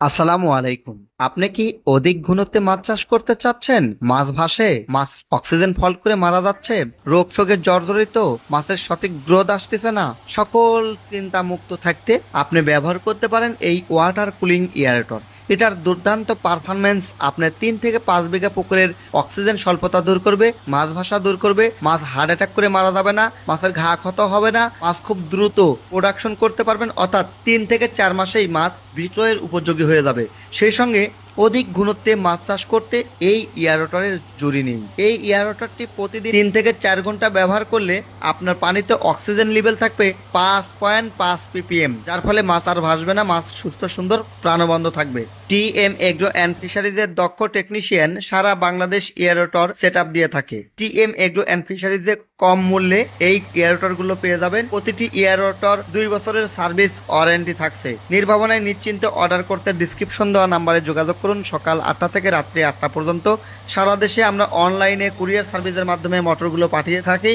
আসসালামু আলাইকুম। আপনি কি অধিক ঘনত্বে মাছ চাষ করতে চাচ্ছেন? মাছ ভাসে, মাছ অক্সিজেন ফল করে মারা যাচ্ছে, রোগ শোকে জর্জরিত, মাছের সঠিক গ্রোথ আসতেছে না। সকল চিন্তা মুক্ত থাকতে আপনি ব্যবহার করতে পারেন এই ওয়াটার কুলিং এয়ারেটর এটার দুর্দান্ত পারফরমেন্স আপনার তিন থেকে পাঁচ বিঘা পুকুরের অক্সিজেন স্বল্পতা দূর করবে, মাছ ভাষা দূর করবে, মাছ হার্ট অ্যাটাক করে মারা যাবে না, মাছের ঘা ক্ষত হবে না, মাছ খুব দ্রুত প্রোডাকশন করতে পারবেন, অর্থাৎ তিন থেকে চার মাসেই মাছ বিক্রয়ের উপযোগী হয়ে যাবে। সেই সঙ্গে অধিক ঘনত্বে মাছ চাষ করতে এই ইয়ারোটরের জুড়ি নিন। এই ইয়ারোটরটি প্রতিদিন তিন থেকে চার ঘণ্টা ব্যবহার করলে আপনার পানিতে অক্সিজেন লেভেল থাকবে পাঁচ পয়েন্ট পাঁচ পিপিএম, যার ফলে মাছ আর ভাসবে না, মাছ সুস্থ, সুন্দর প্রাণবন্ধ থাকবে। টি এম এগ্রো অ্যান্ড ফিশারিজের দক্ষ টেকনিশিয়ান সারা বাংলাদেশ এয়ারোটর সেট দিয়ে থাকে। টি এম এগ্রো অ্যান্ড ফিশারিজে কম মূল্যে এই এয়ারোটরগুলো পেয়ে যাবেন। প্রতিটি এয়ারোটর দুই বছরের সার্ভিস ওয়ারেন্টি থাকছে। নির্ভাবনায় নিশ্চিন্তে অর্ডার করতে ডিসক্রিপশন দেওয়া নাম্বারে যোগাযোগ করুন সকাল আটটা থেকে রাত্রি আটটা পর্যন্ত। সারা দেশে আমরা অনলাইনে কুরিয়ার সার্ভিসের মাধ্যমে মোটরগুলো পাঠিয়ে থাকি।